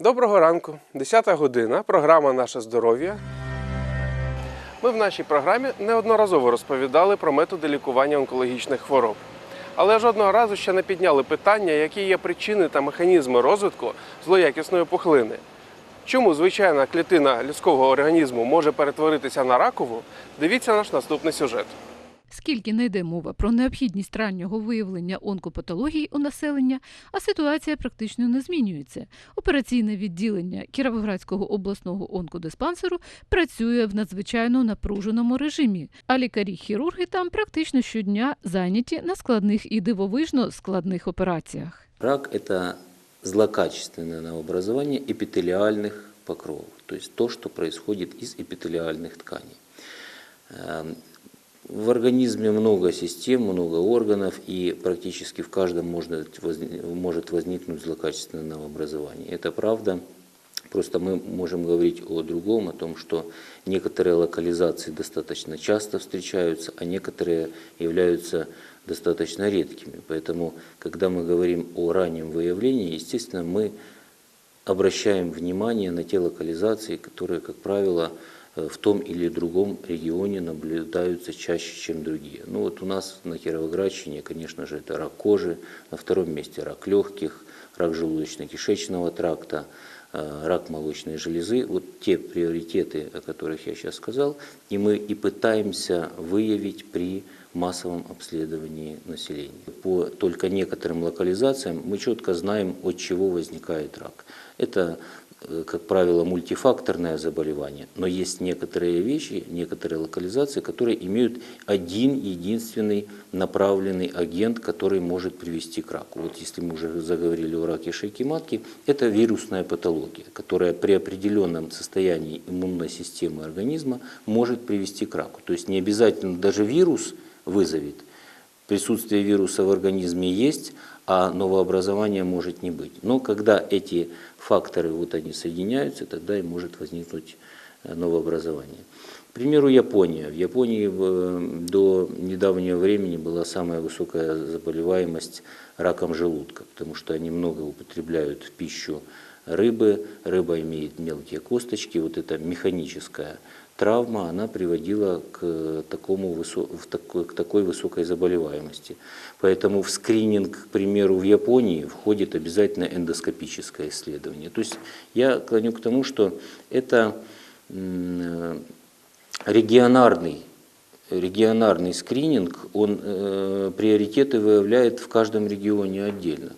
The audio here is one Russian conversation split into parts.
Доброго ранку, 10 година, програма Наше здоров'я. Ми в нашій програмі неодноразово розповідали про методи лікування онкологічних хвороб. Але жодного разу ще не підняли питання, які є причини та механізми розвитку злоякісної пухлини. Чому звичайна клітина людського організму може перетворитися на ракову? Дивіться наш наступний сюжет. Скільки не йде мова про необхідність раннього виявлення онкопатологій у населення, а ситуація практично не змінюється. Операційне відділення Кіровоградського обласного онкодиспансеру працює в надзвичайно напруженому режимі, а лікарі-хірурги там практично щодня зайняті на складних і дивовижно складних операціях. Рак – это злокачественное новообразование эпителиальных покровов, то есть то, что происходит из эпителиальных тканей. В организме много систем, много органов, и практически в каждом можно, может возникнуть злокачественное новообразование. Это правда. Просто мы можем говорить о другом, о том, что некоторые локализации достаточно часто встречаются, а некоторые являются достаточно редкими. Поэтому, когда мы говорим о раннем выявлении, естественно, мы обращаем внимание на те локализации, которые, как правило, в том или другом регионе наблюдаются чаще, чем другие. Ну вот у нас на Кировоградщине, конечно же, это рак кожи, на втором месте рак легких, рак желудочно-кишечного тракта, э, рак молочной железы. Вот те приоритеты, о которых я сейчас сказал, и мы и пытаемся выявить при массовом обследовании населения. По только некоторым локализациям мы четко знаем, от чего возникает рак. Это, э, как правило, мультифакторное заболевание, но есть некоторые вещи, некоторые локализации, которые имеют один единственный направленный агент, который может привести к раку. Вот если мы уже заговорили о раке шейки матки, это вирусная патология, которая при определенном состоянии иммунной системы организма может привести к раку. То есть не обязательно даже вирус вызовет. Присутствие вируса в организме есть, а новообразования может не быть. Но когда эти факторы вот они соединяются, тогда и может возникнуть э, новообразование. К примеру, Япония. В Японии э, до недавнего времени была самая высокая заболеваемость раком желудка, потому что они много употребляют в пищу рыбы, рыба имеет мелкие косточки, вот эта механическая травма, она приводила к, такому, в такой, к такой высокой заболеваемости. Поэтому в скрининг, к примеру, в Японии входит обязательно эндоскопическое исследование. То есть я клоню к тому, что это регионарный, регионарный скрининг, он э, приоритеты выявляет в каждом регионе отдельно.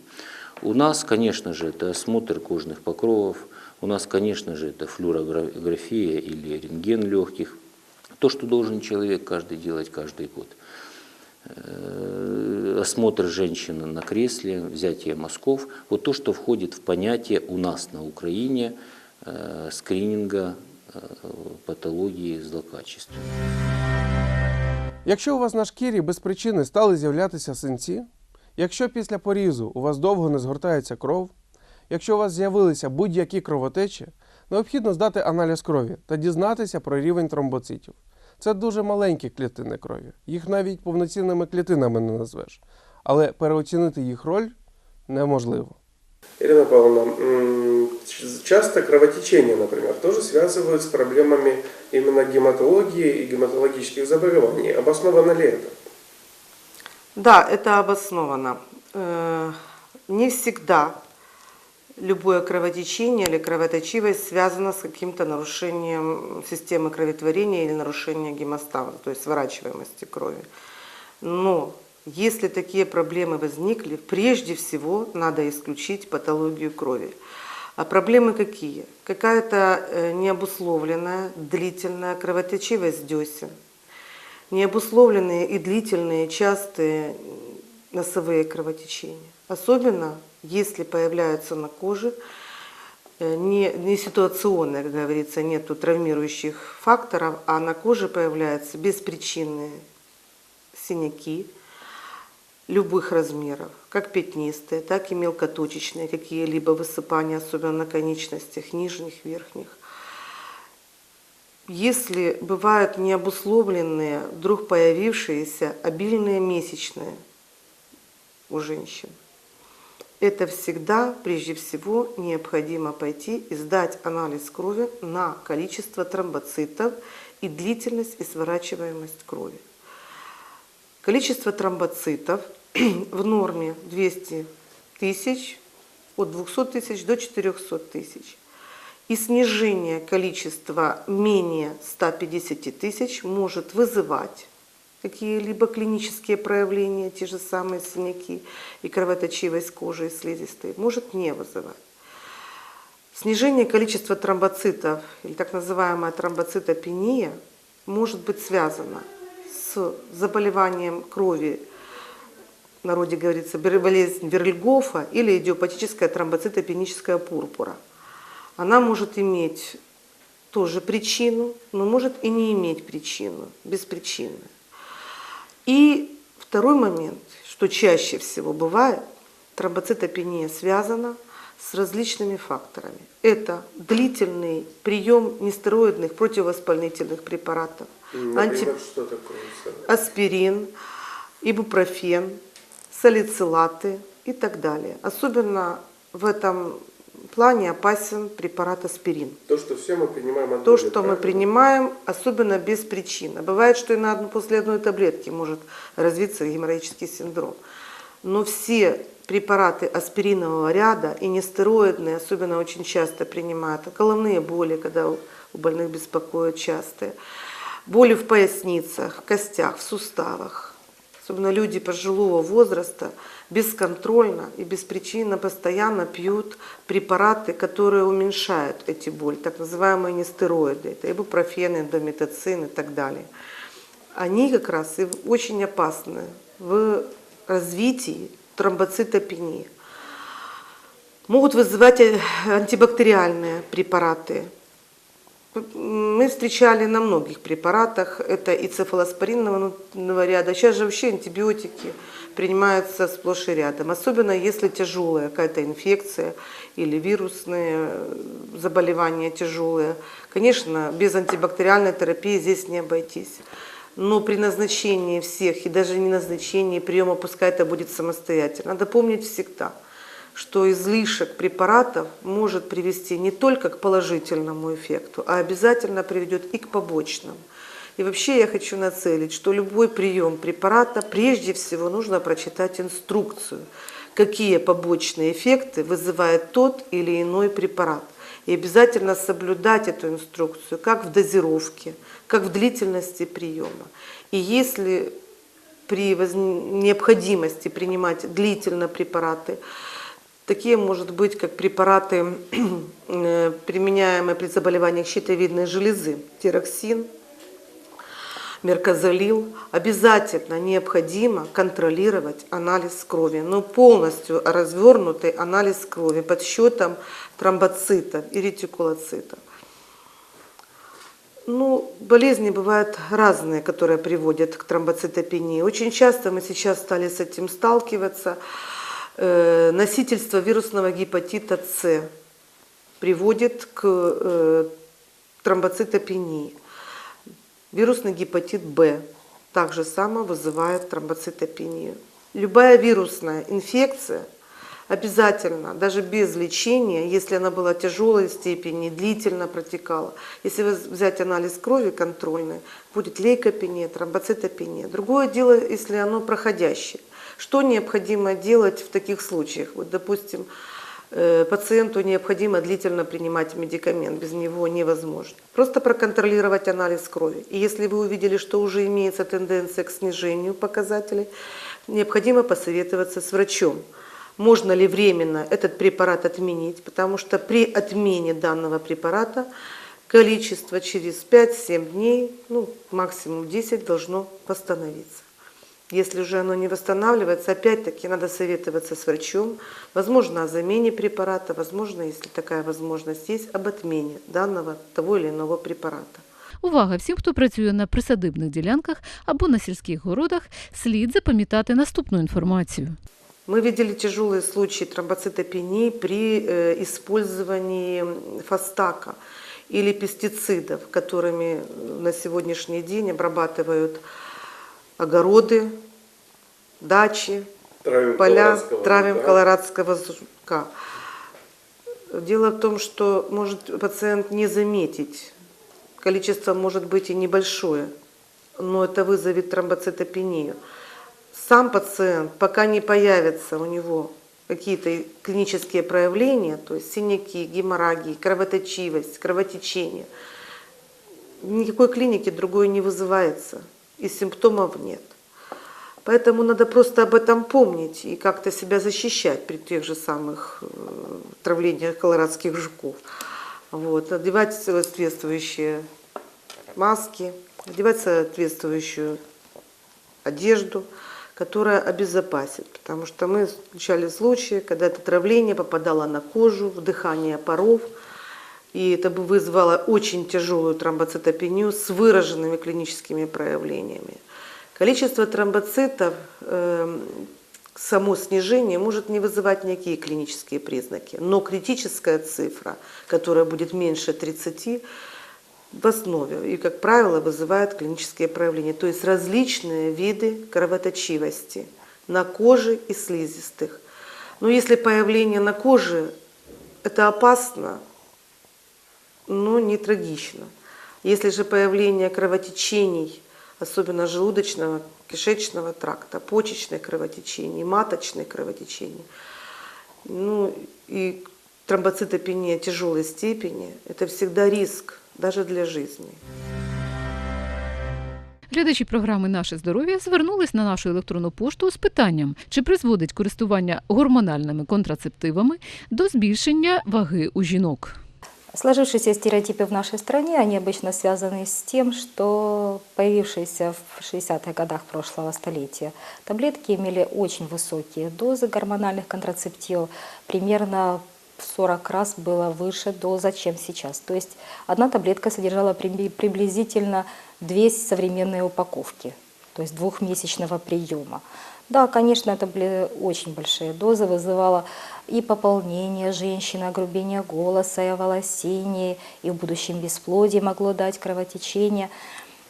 У нас, конечно же, это осмотр кожных покровов, у нас, конечно же, это флюорография или рентген легких. То, что должен человек каждый делать каждый год. Э, Осмотр женщины на кресле, взятие мазков. Вот то, что входит в понятие у нас на Украине э, скрининга э, патологии злокачества. Якщо у вас на шкірі без причини стали з'являтися синці, якщо після порізу у вас довго не згортається кров, якщо у вас з'явилися будь-які кровотечі, необхідно здати аналіз крові та дізнатися про рівень тромбоцитів. Це дуже маленькі клітини крові. Їх навіть повноцінними клітинами не назвеш. Але переоцінити їх роль неможливо. Ирина Павловна, часто кровотечение, например, тоже связывают с проблемами именно гематологии и гематологических заболеваний. Обосновано ли это? Да, это обосновано. Э, Не всегда любое кровотечение или кровоточивость связано с каким-то нарушением системы кроветворения или нарушением гемостаза, то есть сворачиваемости крови. Но если такие проблемы возникли, прежде всего надо исключить патологию крови. А проблемы какие? Какая-то э, необусловленная длительная кровоточивость десен, необусловленные и длительные частые носовые кровотечения. Особенно если появляются на коже э, не, не ситуационные, как говорится, нету травмирующих факторов, а на коже появляются беспричинные синяки любых размеров, как пятнистые, так и мелкоточечные, какие-либо высыпания, особенно на конечностях нижних, верхних. Если бывают необусловленные, вдруг появившиеся обильные месячные у женщин, это всегда, прежде всего, необходимо пойти и сдать анализ крови на количество тромбоцитов и длительность и сворачиваемость крови. Количество тромбоцитов в норме 200 тысяч, от 200 тысяч до 400 тысяч. И снижение количества менее 150 тысяч может вызывать какие-либо клинические проявления, те же самые синяки и кровоточивость кожи и слизистой, может не вызывать. Снижение количества тромбоцитов или так называемая тромбоцитопения может быть связано с заболеванием крови, в народе говорится болезнь Верльгофа или идиопатическая тромбоцитопеническая пурпура. Она может иметь тоже причину, но может и не иметь причину, беспричинную. И второй момент, что чаще всего бывает, тромбоцитопения связана с различными факторами. Это длительный прием нестероидных противовоспалительных препаратов, анти- что такое? аспирин, ибупрофен, салицилаты и так далее. Особенно в этом плане опасен препарат аспирин. То, что все мы принимаем от То, что мы принимаем, особенно без причины. Бывает, что и на одну, после одной таблетки может развиться геморрагический синдром. Но все препараты аспиринового ряда и нестероидные, особенно очень часто принимают. Головные боли, когда у у больных беспокоят частые. Боли в поясницах, в костях, в суставах. Особенно люди пожилого возраста бесконтрольно и беспричинно постоянно пьют препараты, которые уменьшают эти боли, так называемые нестероиды. Это ибупрофен, эндометацин и так далее. Они как раз и очень опасны в развитии тромбоцитопении. Могут вызывать антибактериальные препараты. Мы встречали на многих препаратах, это и цефалоспоринного ряда. Сейчас же вообще антибиотики принимаются сплошь и рядом. Особенно если тяжелая какая-то инфекция или вирусные заболевания тяжелые. Конечно, без антибактериальной терапии здесь не обойтись. Но при назначении всех, и даже не назначении приема, пускай это будет самостоятельно, надо помнить всегда, что излишек препаратов может привести не только к положительному эффекту, а обязательно приведет и к побочному. И вообще я хочу нацелить, что любой прием препарата прежде всего нужно прочитать инструкцию, какие побочные эффекты вызывает тот или иной препарат. И обязательно соблюдать эту инструкцию, как в дозировке, как в длительности приема. И если при необходимости принимать длительно препараты, такие может быть, как препараты, э, применяемые при заболеваниях щитовидной железы, тироксин, меркозолил, обязательно необходимо контролировать анализ крови, но полностью развернутый анализ крови под счетом тромбоцитов и ретикулоцитов. Ну, болезни бывают разные, которые приводят к тромбоцитопении. Очень часто мы сейчас стали с этим сталкиваться. Э, Носительство вирусного гепатита С приводит к э, тромбоцитопении. Вирусный гепатит Б также само вызывает тромбоцитопению. Любая вирусная инфекция обязательно, даже без лечения, если она была тяжелой степени, длительно протекала, если взять анализ крови контрольный, будет лейкопения, тромбоцитопения. Другое дело, если оно проходящее. Что необходимо делать в таких случаях? Вот, допустим, э, пациенту необходимо длительно принимать медикамент, без него невозможно. Просто проконтролировать анализ крови. И если вы увидели, что уже имеется тенденция к снижению показателей, необходимо посоветоваться с врачом. Можно ли временно этот препарат отменить, потому что при отмене данного препарата количество через 5-7 дней, ну максимум 10 должно восстановиться. Если же оно не восстанавливается, опять-таки надо советоваться с врачом, возможно, о замене препарата, возможно, если такая возможность есть, об отмене данного того или иного препарата. Увага всім, хто працює на присадибних ділянках або на сільських городах, слід запам'ятати наступну інформацію. Мы видели тяжелые случаи тромбоцитопении при э, использовании фастака или пестицидов, которыми на сегодняшний день обрабатывают огороды, дачи, Травим поля, травим колорадского жука. Дело в том, что может пациент не заметить. Количество может быть и небольшое, но это вызовет тромбоцитопению. Сам пациент, пока не появятся у него какие-то клинические проявления, то есть синяки, геморрагии, кровоточивость, кровотечение, никакой клиники другой не вызывается, и симптомов нет. Поэтому надо просто об этом помнить и как-то себя защищать при тех же самых э, травлениях колорадских жуков. Вот, одевать соответствующие маски, одевать соответствующую одежду, которая обезопасит. Потому что мы встречали случаи, когда это травление попадало на кожу, вдыхание паров, и это бы вызвало очень тяжелую тромбоцитопению с выраженными клиническими проявлениями. Количество тромбоцитов, э, само снижение может не вызывать никакие клинические признаки, но критическая цифра, которая будет меньше 30, в основе и, как правило, вызывает клинические проявления, то есть различные виды кровоточивости на коже и слизистых. Но если появление на коже – это опасно, но не трагично. Если же появление кровотечений, особенно желудочного, кишечного тракта, почечных кровотечений, маточных кровотечений, ну и тромбоцитопения тяжелой степени, это всегда риск даже для жизни. Глядачі програми Наше здоров'я звернулись на нашу електронну пошту з питанням, чи призводить користування гормональними контрацептивами до збільшення ваги у жінок. Сложившиеся стереотипы в нашей стране, они обычно связаны с тем, что появившиеся в 60-х годах прошлого столетия таблетки имели очень высокие дозы гормональных контрацептивов, примерно в 40 раз было выше доза, чем сейчас. То есть одна таблетка содержала при- приблизительно две современные упаковки, то есть двухмесячного приема. Да, конечно, это были очень большие дозы, вызывало и пополнение женщины, огрубение голоса, и оволосение, и в будущем бесплодие могло дать кровотечение.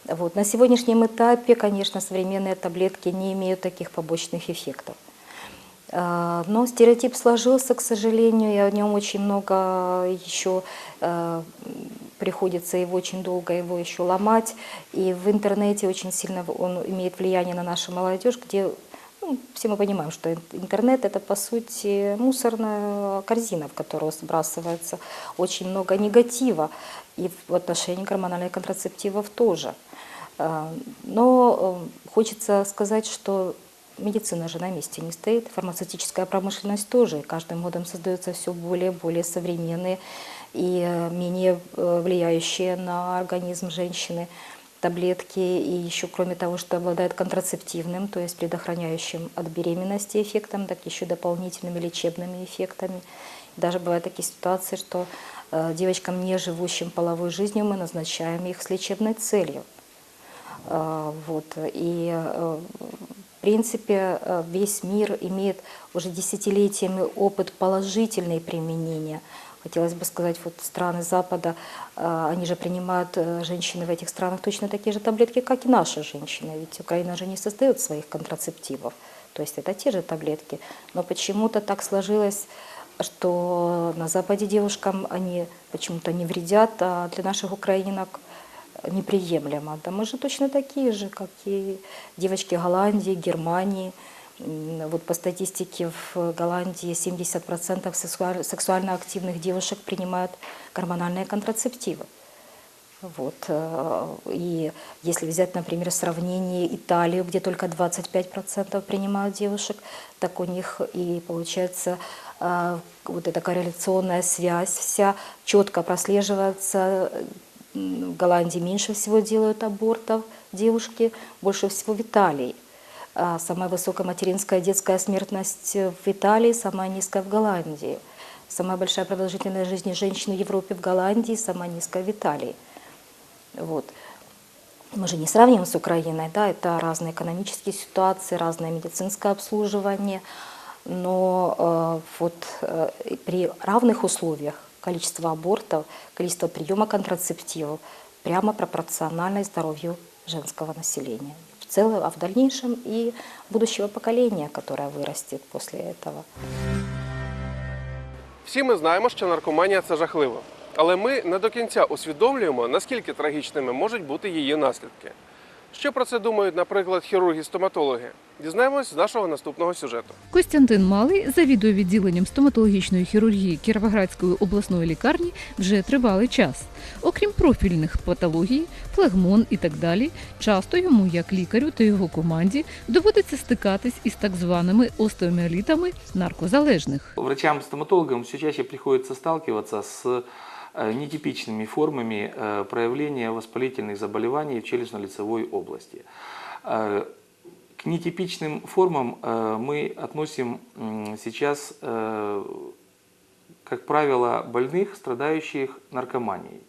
Вот. На сегодняшнем этапе, конечно, современные таблетки не имеют таких побочных эффектов. А, Но стереотип сложился, к сожалению, и о нем очень много еще э, приходится его очень долго его еще ломать. И в интернете очень сильно он имеет влияние на нашу молодежь, где ну, все мы понимаем, что ин- интернет это по сути мусорная корзина, в которую сбрасывается очень много негатива и в отношении гормональных контрацептивов тоже. А, Но э, хочется сказать, что медицина же на месте не стоит, фармацевтическая промышленность тоже. И каждым годом создаются все более и более современные и э, менее э, влияющие на организм женщины таблетки. И еще кроме того, что обладает контрацептивным, то есть предохраняющим от беременности эффектом, так еще дополнительными лечебными эффектами. Даже бывают такие ситуации, что э, девочкам, не живущим половой жизнью, мы назначаем их с лечебной целью. А, Вот. И, э, в принципе, э, весь мир имеет уже десятилетиями опыт положительного применения. Хотелось бы сказать, вот страны Запада, э, они же принимают, э, женщины в этих странах, точно такие же таблетки, как и наши женщины. Ведь Украина же не создает своих контрацептивов. То есть это те же таблетки. Но почему-то так сложилось, что на Западе девушкам они почему-то не вредят, а для наших украинок неприемлемо. Да мы же точно такие же, как и девочки Голландии, Германии. Вот по статистике в Голландии 70% сексуаль- сексуально активных девушек принимают гормональные контрацептивы. Вот. э, И если взять, например, сравнение Италию, где только 25% принимают девушек, так у них и получается э, вот эта корреляционная связь вся четко прослеживается. В Голландии меньше всего делают абортов девушки, больше всего в Италии. А Самая высокая материнская детская смертность в Италии, самая низкая в Голландии. Самая большая продолжительность жизни женщины в Европе в Голландии, самая низкая в Италии. Вот. Мы же не сравним с Украиной, да, это разные экономические ситуации, разное медицинское обслуживание, но э, вот э, при равных условиях количество абортов, количество приема контрацептивов прямо пропорционально здоровью женского населения. Целого, а в дальнейшем и будущего поколения, которое вырастет после этого. Всі ми знаємо, що наркоманія це жахливо. Але ми не до кінця усвідомлюємо, наскільки трагічними можуть бути її наслідки. Що про це думають, наприклад, хірурги-стоматологи? Дізнаємось з нашого наступного сюжету. Костянтин Малий завідує відділенням стоматологічної хірургії Кіровоградської обласної лікарні вже тривалий час. Окрім профільних патологій, флегмон і так далі, часто йому, як лікарю та його команді, доводиться стикатись із так званими остеоміелітами наркозалежних. Врачам-стоматологам все чаще приходится сталкиваться с э, нетипичными формами э, проявления воспалительных заболеваний в челюстно-лицевой области. Э, К нетипичным формам э, мы относим сейчас, э, как правило, больных, страдающих наркоманией.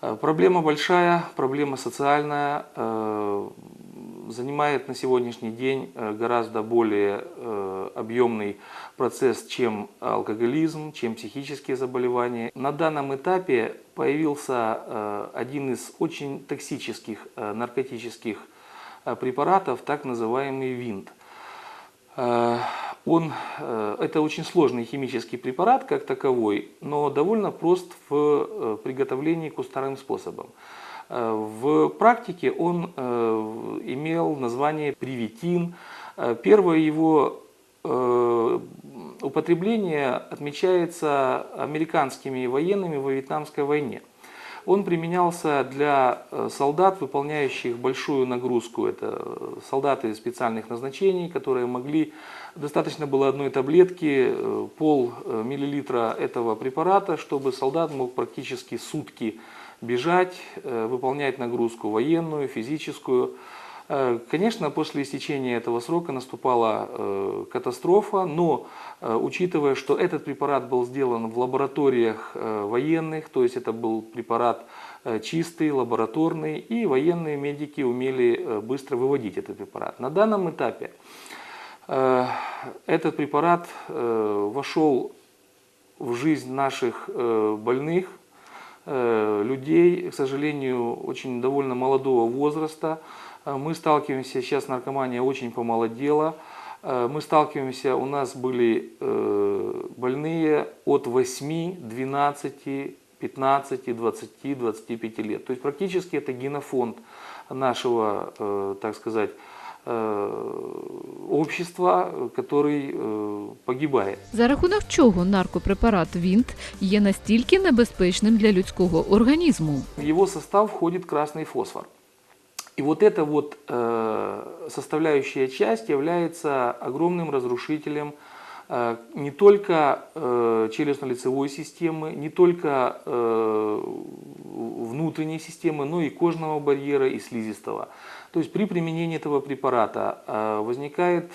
Э, Проблема большая, проблема социальная, э, занимает на сегодняшний день э, гораздо более э, объемный процесс, чем алкоголизм, чем психические заболевания. На данном этапе появился э, один из очень токсических э, наркотических э, препаратов, так называемый винт. Он, это очень сложный химический препарат как таковой, но довольно прост в приготовлении кустарным способом. В практике он имел название привитин. Первое его употребление отмечается американскими военными во Вьетнамской войне. Он применялся для э, солдат, выполняющих большую нагрузку. Это э, солдаты специальных назначений, которые могли, достаточно было одной таблетки, э, пол миллилитра этого препарата, чтобы солдат мог практически сутки бежать, выполнять нагрузку военную, физическую. Э, Конечно, после истечения этого срока наступала э, катастрофа, но э, учитывая, что этот препарат был сделан в лабораториях военных, то есть это был препарат чистый, лабораторный, и военные медики умели быстро выводить этот препарат. На данном этапе этот препарат вошел в жизнь наших больных, людей, к сожалению, очень довольно молодого возраста. Э, Мы сталкиваемся, сейчас наркомания очень помолодела. Э, Мы сталкиваемся, у нас были э, больные от 8, 12, 15, 20, 25 лет. То есть практически это генофонд нашего, э, так сказать, э, общества, который э, погибает. За рахунок чого наркопрепарат Вінт є настільки небезпечним для людського організму. В его состав входит красный фосфор. И вот эта вот э, составляющая часть является огромным разрушителем э, не только э, челюстно-лицевой системы, не только внутренней системы, но и кожного барьера и слизистого. То есть при применении этого препарата возникает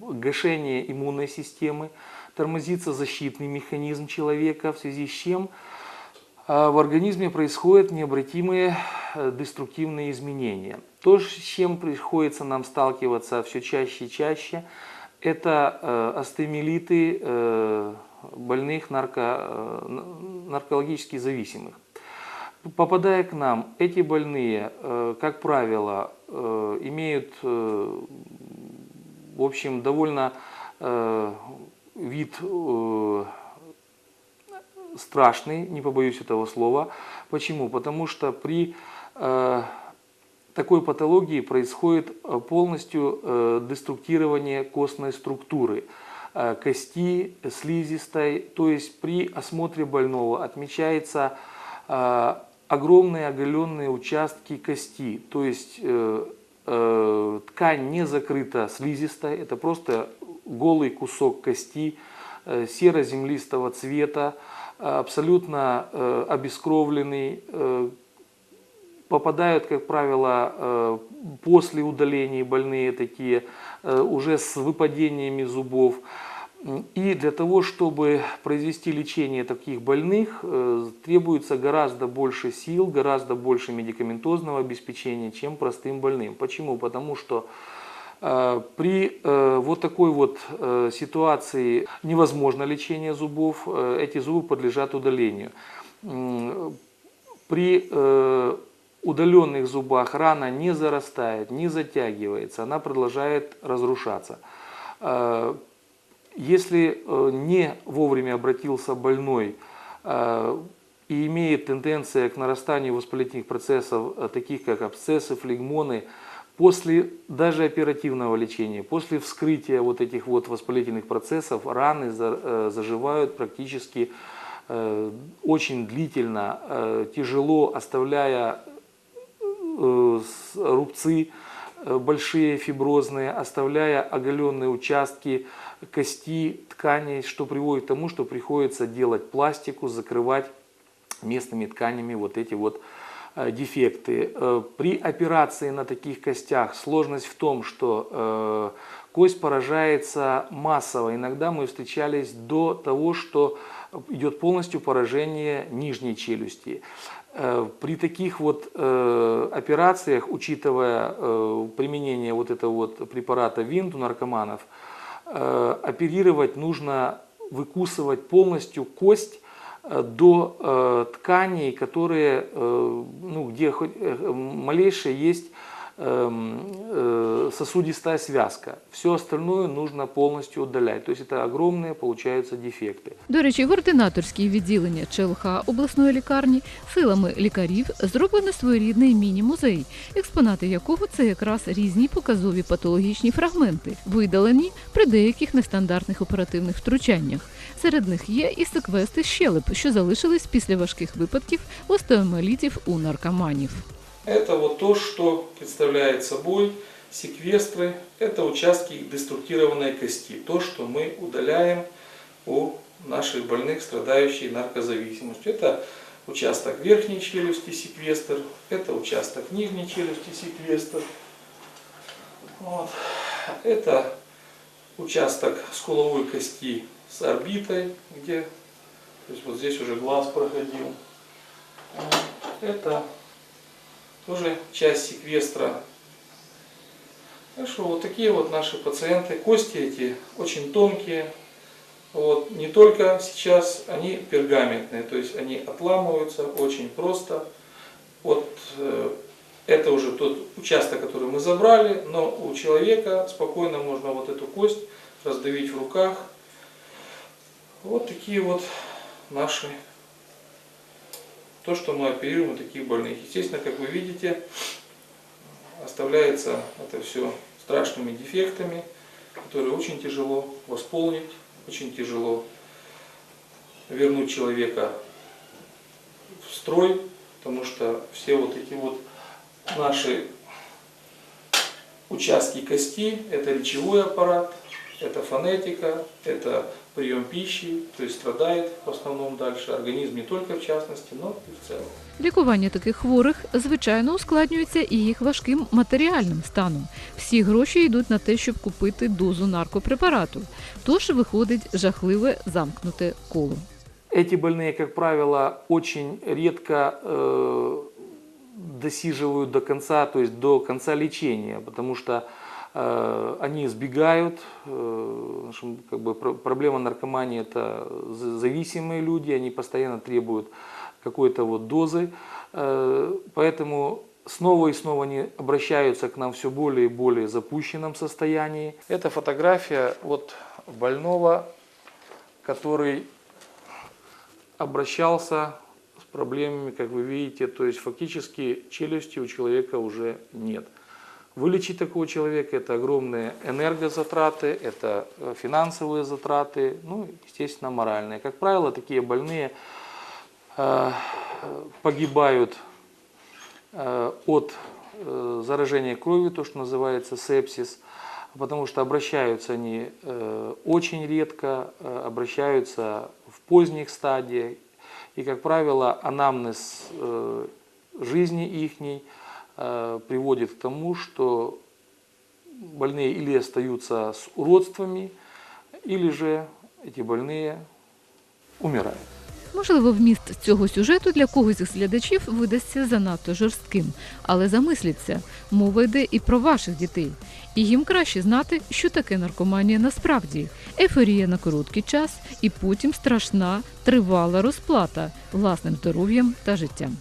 гашение иммунной системы, тормозится защитный механизм человека, в связи с чем в организме происходят необратимые э, деструктивные изменения. То, с чем приходится нам сталкиваться все чаще и чаще, это э, астемилиты э, больных нарко, наркологически зависимых. Попадая к нам, эти больные, как правило, имеют, в общем, довольно вид страшный, не побоюсь этого слова. Почему? Потому что при э, такой патологии происходит э, полностью э, деструктирование костной структуры, э, кости, слизистой. То есть при осмотре больного отмечается э, огромные оголенные участки кости. То есть э, э, ткань не закрыта слизистой, это просто голый кусок кости э, серо-землистого цвета, абсолютно э, обескровленный, э, попадают, как правило, э, после удаления больные такие, уже с выпадениями зубов. И для того, чтобы произвести лечение таких больных, требуется гораздо больше сил, гораздо больше медикаментозного обеспечения, чем простым больным. Почему? Потому что при э, вот такой вот э, ситуации невозможно лечение зубов, э, эти зубы подлежат удалению. При э, удаленных зубах рана не зарастает, не затягивается, она продолжает разрушаться. Э, Если э, не вовремя обратился больной э, и имеет тенденция к нарастанию воспалительных процессов, э, таких как абсцессы, флегмоны, после даже оперативного лечения, после вскрытия вот этих вот воспалительных процессов, раны э, заживают практически э, очень длительно, э, тяжело, оставляя рубцы большие фиброзные, оставляя оголенные участки кости, тканей, что приводит к тому, что приходится делать пластику, закрывать местными тканями вот эти вот дефекты. Э, При операции на таких костях сложность в том, что э, кость поражается массово. Иногда мы встречались до того, что идет полностью поражение нижней челюсти. Э, При таких вот э, операциях, учитывая э, применение вот этого вот препарата ВИНТ у наркоманов, э, оперировать нужно выкусывать полностью кость э, до э, тканей, которые, э, ну, где хоть э, малейшая есть эм, э, сосудистая связка. Все остальное нужно полностью удалять. То есть это огромные получаются дефекты. До речі, в ординаторській відділення ЧЛХ обласної лікарні силами лікарів зроблено своєрідний міні-музей, експонати якого це якраз різні показові патологічні фрагменти, видалені при деяких нестандартних оперативних втручаннях. Серед них є і секвести щелеп, що залишились після важких випадків остеомелітів у наркоманів. Это вот то, что представляет собой секвестры. Это участки деструктированной кости. То, что мы удаляем у наших больных, страдающих наркозависимостью. Это участок верхней челюсти секвестр, это участок нижней челюсти секвестр. Вот. Это участок скуловой кости с орбитой, где то есть вот здесь уже глаз проходил. Это тоже часть секвестра. Хорошо, вот такие вот наши пациенты. Кости эти очень тонкие. Вот, не только сейчас, они пергаментные, то есть они отламываются очень просто. Вот э, это уже тот участок, который мы забрали, но у человека спокойно можно вот эту кость раздавить в руках. Вот такие вот наши то, что мы оперируем таких больных. Естественно, как вы видите, оставляется это все страшными дефектами, которые очень тяжело восполнить, очень тяжело вернуть человека в строй, потому что все вот эти вот наши участки кости, это речевой аппарат, это фонетика, это прием пищи, то есть страдает в основном дальше организм не только в частности, но и в целом. Лікування таких хворих, звичайно, ускладнюється і їх важким матеріальним станом. Всі гроші йдуть на те, щоб купити дозу наркопрепарату. Тож виходить жахливе замкнуте коло. Эти больные, как правило, очень редко э, досиживают до конца, то есть до конца лечения, потому что э, они сбегают. Э, как бы, про- проблема наркомании – это за- зависимые люди, они постоянно требуют какой-то вот дозы, Э, поэтому снова и снова они обращаются к нам все более и более запущенном состоянии. Это фотография вот больного, который обращался с проблемами, как вы видите, то есть фактически челюсти у человека уже нет. Вылечить такого человека – это огромные энергозатраты, это э, финансовые затраты, ну, естественно, моральные. Как правило, такие больные э, погибают э, от заражения крови, то, что называется сепсис, потому что обращаются они очень редко, обращаются в поздних стадиях, и, как правило, анамнез жизни ихней приводит к тому, что больные или остаются с уродствами, или же эти больные умирают. Можливо, вміст цього сюжету для когось із глядачів видасться занадто жорстким, але замисліться, мова йде і про ваших дітей. І їм краще знати, що таке наркоманія насправді ефорія на короткий час і потім страшна тривала розплата власним здоров'ям та життям.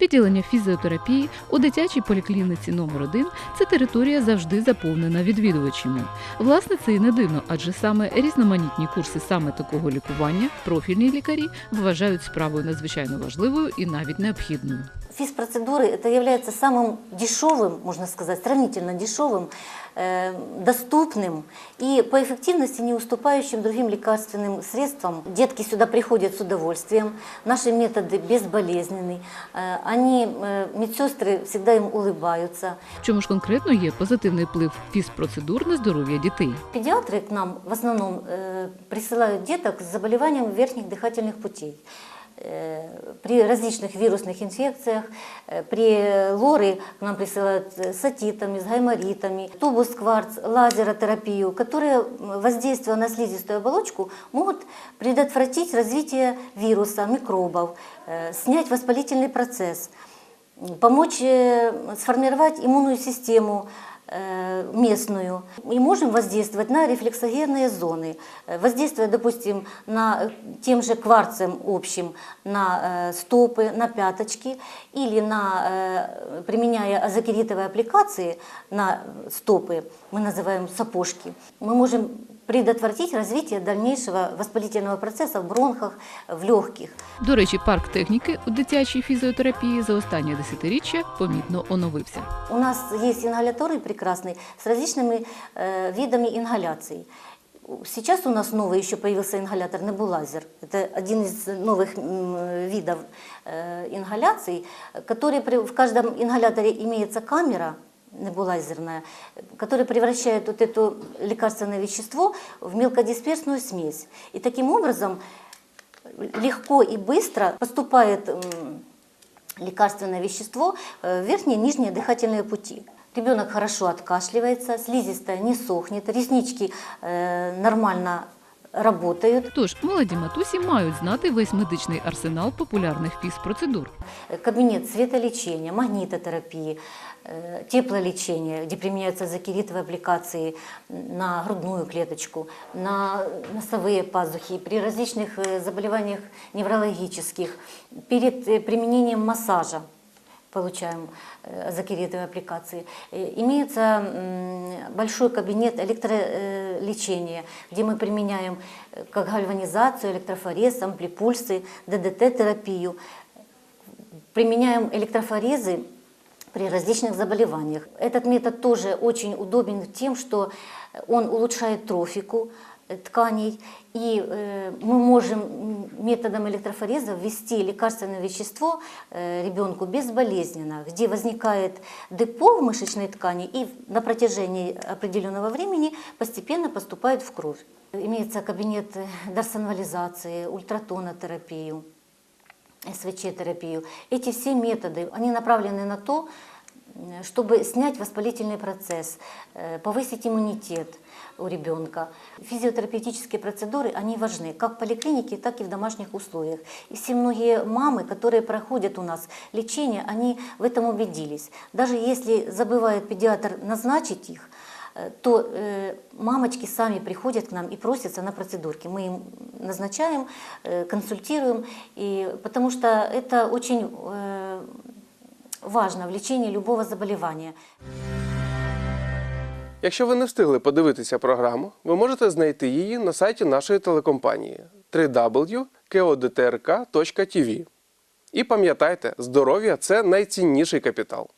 Відділення фізіотерапії у дитячій поліклініці номер 1 це територія завжди заповнена відвідувачами. Власне, це і не дивно, адже саме різноманітні курси саме такого лікування профільні лікарі вважають справою надзвичайно важливою і навіть необхідною. Физпроцедуры это является самым дешевым, можно сказать, сравнительно дешевым, э, доступным и по эффективности не уступающим другим лекарственным средствам. Детки сюда приходят с удовольствием, наши методы безболезненны, Э, они, э, медсестры всегда им улыбаются. В чому ж конкретно є позитивний вплив фізпроцедур на здоров'я дітей? Педиатры к нам в основном э, присылают деток с заболеванием верхних дыхательных путей. Э, При различных вирусных инфекциях, э, при лоры к нам присылают э, с отитами, с гайморитами, тубус кварц, лазеротерапию, которые, воздействуя на слизистую оболочку, могут предотвратить развитие вируса, микробов, снять воспалительный процесс, помочь сформировать иммунную систему, местную. И можем воздействовать на рефлексогенные зоны. Э, Воздействуя, допустим, на э, тем же кварцем общим на э, стопы, на пяточки или на, э, применяя азокеритовые аппликации на стопы, мы называем сапожки, мы можем предотвратить развитие дальнейшего воспалительного процесса в бронхах, в легких. До речі, парк техніки у дитячій фізіотерапії за останнє десятиріччя помітно оновився. У нас есть ингаляторы прекрасные с различными э, видами ингаляций. Сейчас у нас новый еще появился ингалятор небулайзер. Это один из новых м, видов э, ингаляций, который при- в каждом ингаляторе имеется камера небулайзерная, которая превращает вот это лекарственное вещество в мелкодисперсную смесь. И таким образом легко и быстро поступает м, лекарственное вещество э, в верхние и нижние дыхательные пути. Ребенок хорошо откашливается, слизистая не сохнет, реснички э, нормально работают. Тож молоді матусі мають знати весь медичний арсенал популярних фізпроцедур. Э, Кабинет светолечения, э, теплолечения, где применяются закеритовые аппликации на грудную клеточку, на носовые пазухи, при различных э, заболеваниях неврологических, перед э, применением массажа получаем азокеритовые аппликации. Имеется большой кабинет электролечения, где мы применяем как гальванизацию, электрофорез, амплипульсы, ДДТ-терапию. Применяем электрофорезы при различных заболеваниях. Этот метод тоже очень удобен тем, что он улучшает трофику э, тканей, и э, мы можем методом электрофореза ввести лекарственное вещество э, ребенку безболезненно, где возникает депо в мышечной ткани и на протяжении определенного времени постепенно поступает в кровь. Имеется кабинет дарсонвализации, ультратонотерапию. СВЧ-терапию. Эти все методы, они направлены на то, м, чтобы снять воспалительный процесс, э, повысить иммунитет у ребенка. Физиотерапевтические процедуры, они важны как в поликлинике, так и в домашних условиях. И все многие мамы, которые проходят у нас лечение, они в этом убедились. Даже если забывает педиатр назначить их, э, то э, мамочки сами приходят к нам и просятся на процедурки. Мы им назначаем, э, консультируем, и, потому что это очень э, важно в лечении любого заболевания. Якщо ви не встигли подивитися програму, ви можете знайти її на сайті нашої телекомпанії www.kodtrk.tv. І пам'ятайте, здоров'я це найцінніший капітал.